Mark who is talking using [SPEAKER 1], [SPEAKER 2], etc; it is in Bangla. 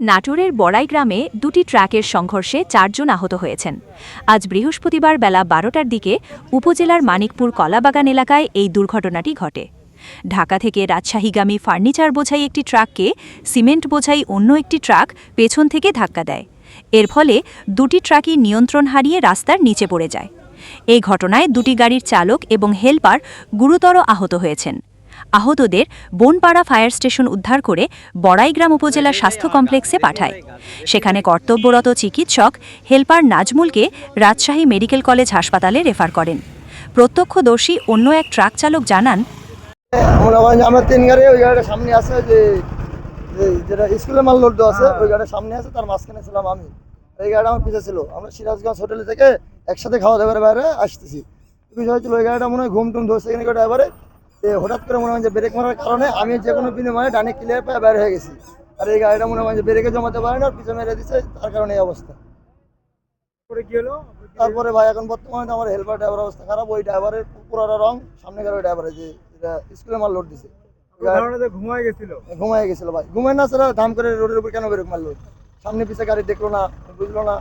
[SPEAKER 1] নাটোরের বড়াই গ্রামে দুটি ট্রাকের সংঘর্ষে চারজন আহত হয়েছেন। আজ বৃহস্পতিবার বেলা বারোটার দিকে উপজেলার মানিকপুর কলাবাগান এলাকায় এই দুর্ঘটনাটি ঘটে। ঢাকা থেকে রাজশাহীগামী ফার্নিচার বোঝাই একটি ট্রাককে সিমেন্ট বোঝাই অন্য একটি ট্রাক পেছন থেকে ধাক্কা দেয়। এর ফলে দুটি ট্রাকই নিয়ন্ত্রণ হারিয়ে রাস্তার নিচে পড়ে যায়। এই ঘটনায় দুটি গাড়ির চালক এবং হেলপার গুরুতর আহত হয়েছেন। আহতদের বনপাড়া ফায়ার স্টেশন উদ্ধার করে বড়াইগ্রাম উপজেলা স্বাস্থ্য কমপ্লেক্সে পাঠায়। সেখানে কর্তব্যরত চিকিৎসক হেলপার নাজমুলকে রাজশাহী মেডিকেল কলেজ হাসপাতালে রেফার করেন। প্রত্যক্ষদর্শী অন্য এক ট্রাক চালক জানান
[SPEAKER 2] করেন যে আমার তিন গাড়ি ওই গাড়িটা সামনে আছে যে যে যেটা স্কুলের মাল লোড আছে ওই গাড়িটা সামনে আছে তার মাঝখানে ছিলাম আমি। এই গাড়িটা আমার পিছিয়ে ছিল। আমরা সিরাজগঞ্জ হোটেল থেকে একসাথে খাওয়া দাওয়ার বাইরে আসতেছি। বিষয় হচ্ছিল ওই গাড়িটা মনে হয় ঘুম টুম ধরছে এখানে ড্রাইভারে হঠাৎ করে মনে হয় যে ব্রেক মারার কারণে আমি যে কোনো বিনিময়ে ডানে ক্লিয়ার পায়ে বের হয়ে গেছি। আর এই গাড়িটা মনে হয় যে ব্রেকে জমাতে পারে না পিছনে মেরে দিচ্ছে তার কারণে এই অবস্থা।
[SPEAKER 3] করে কি হলো?
[SPEAKER 2] তারপরে ভাই এখন বর্তমানে আমার হেল্পার ড্রাইভার অবস্থা খারাপ ওই ড্রাইভারের পুরোটা রং সামনে গাড়ি ড্রাইভারে যে যেটা স্কুলের মাল লোড দিছে।
[SPEAKER 3] ঘুমায় গেছিল।
[SPEAKER 2] ঘুমায় গেছিল ভাই। ঘুমায় না সেটা ধাম করে রোডের উপর কেন বেরোক মারলো সামনে পিছে গাড়ি দেখল না বুঝলো না।